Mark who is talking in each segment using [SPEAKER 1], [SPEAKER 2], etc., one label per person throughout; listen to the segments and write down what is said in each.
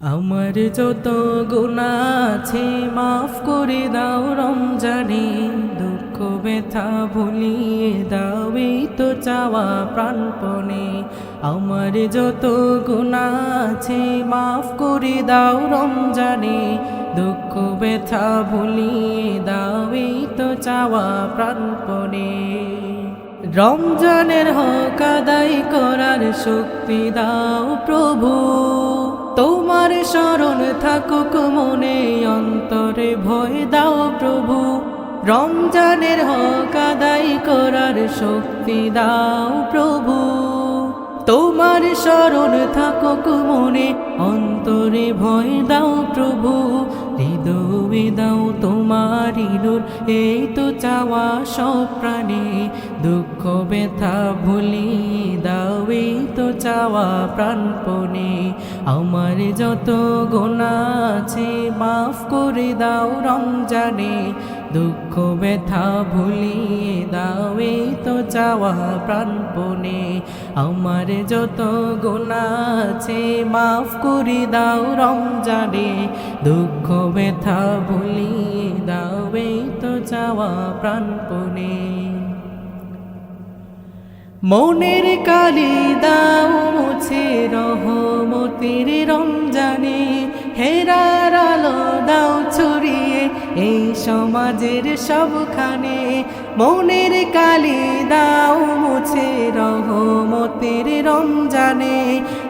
[SPEAKER 1] আমার যত গুণা আছে, মাফ করে দাও রমজানে। দুঃখ, ব্যথা ভুলিয়ে দাও, এই তো চাওয়া প্রাণপণে। আমার যত গুণা আছে, মাফ করে দাও রমজানে। দুঃখ, ব্যথা ভুলিয়ে দাও, এই তো চাওয়া প্রাণপণে। রমজানের হক আদায় করার শক্তি দাও প্রভু। তোমার স্মরণ থাকুক মনে, অন্তরে ভয় দাও প্রভু। রমজানের হক আদায় করার শক্তি দাও প্রভু। তোমার স্মরণ থাকুক মনে, অন্তরে ভয় দাও প্রভু। নূর এই তো চাওয়া সব প্রাণী। দুঃখ, ব্যথা ভুলি দাও, এই তো চাওয়া প্রাণপণে। আমার যত গোনা আছে, মাফ করে দাও রমজানে। দুঃখ, ব্যথা ভুলিয়ে দাও তো চাওয়া প্রাণপণে আমার যত গোনা আছে, মাফ করে দাও রমজানে। দুঃখ, ব্যথা ভুলিয়ে দাও তো চাওয়া প্রাণপণে মনের কালি দাও মুছে, রহমতির রমজানে। হেরার আলো দাও এই সমাজের সবখানে মনের কালি দাও মুছে, রহমতির রমজানে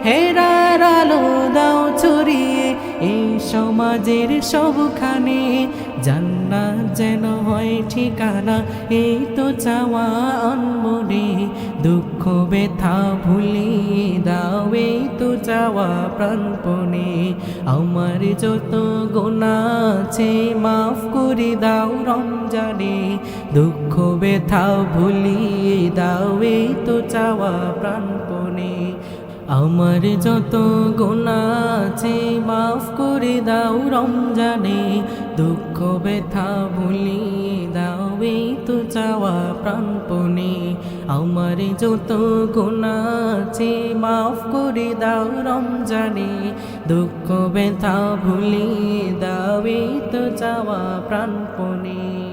[SPEAKER 1] হেরার আলো দাও ছড়িয়ে। এই সমাজের সবখানে জান্নাত যেন হয় ঠিকানা, এই তো চাওয়া অনমনে দুঃখ, ব্যথা ভুলিয়ে দাও, এই তো চাওয়া প্রাণপণে। আমার যত গোনা আছে মাফ করে দাও রমজানে। দুঃখ, ব্যথা ভুলিয়ে দাও, এই তো চাওয়া প্রাণপণে। আমার যত গোনা আছে মাফ করে দাও রমজানে। দুঃখ, ব্যথা ভুলিয়ে যত গোনা আছে মাফ করে দাও রমজানে। দুঃখ ব্যথা ভুলে দাও তো চাওয়া প্রাণপণে।